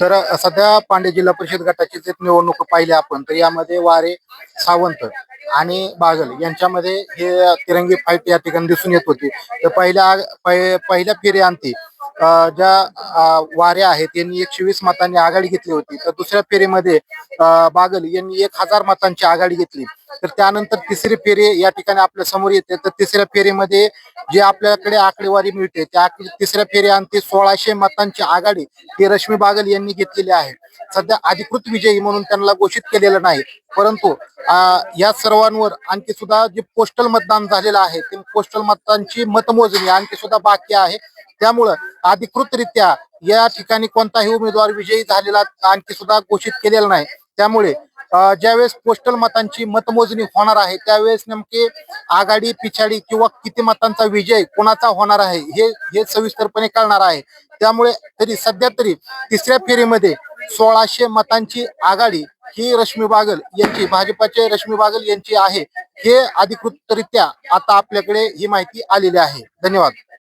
तर सध्या पांडे जिल्हा परिषद गटाची जे निवडणूक पाहिली आपण तर यामध्ये वारे सावंत आणि बागल यांच्यामध्ये हे तिरंगी फाईट या ठिकाणी दिसून येत होती. तर पहिल्या पहि- पहिल्या फेरीअंती आणती ज्या वाऱ्या आहेत यांनी एकशे वीस मतांनी आघाडी घेतली होती. तर दुसऱ्या फेरीमध्ये बागल यांनी एक हजार मतांची आघाडी घेतली. तर त्यानंतर तिसरी फेरी या ठिकाणी आपल्यासमोर येते. तर तिसऱ्या फेरीमध्ये जे आपल्याकडे आकडेवारी मिळते त्या तिसऱ्या फेरी फेरीअंती सोळाशे मतांची आघाडी ही रश्मी बागल यांनी घेतलेली आहे. सध्या अधिकृत विजयी म्हणून त्यांना घोषित केलेलं नाही. परंतु या सर्वांवर आणखी सुद्धा जे पोस्टल मतदान झालेलं आहे ते पोस्टल मतदानची मतमोजणी आणखी सुद्धा बाकी आहे. त्यामुळं अधिकृतरित्या या ठिकाणी कोणताही उमेदवार विजयी झालेला आणखी सुद्धा घोषित केलेला नाही. त्यामुळे ज्यावेळेस पोस्टल मतांची मतमोजणी होणार आहे त्यावेळेस नेमके आघाडी पिछाडी किंवा किती मतांचा विजय कोणाचा होणार आहे हे हे सविस्तरपणे कळणार आहे. त्यामुळे तरी सध्या तरी तिसऱ्या फेरीमध्ये सोळाशे मतांची आघाडी ही रश्मी बागल यांची भाजपाचे रश्मी बागल यांची आहे हे अधिकृतरित्या आता आपल्याकडे ही माहिती आलेली आहे. धन्यवाद.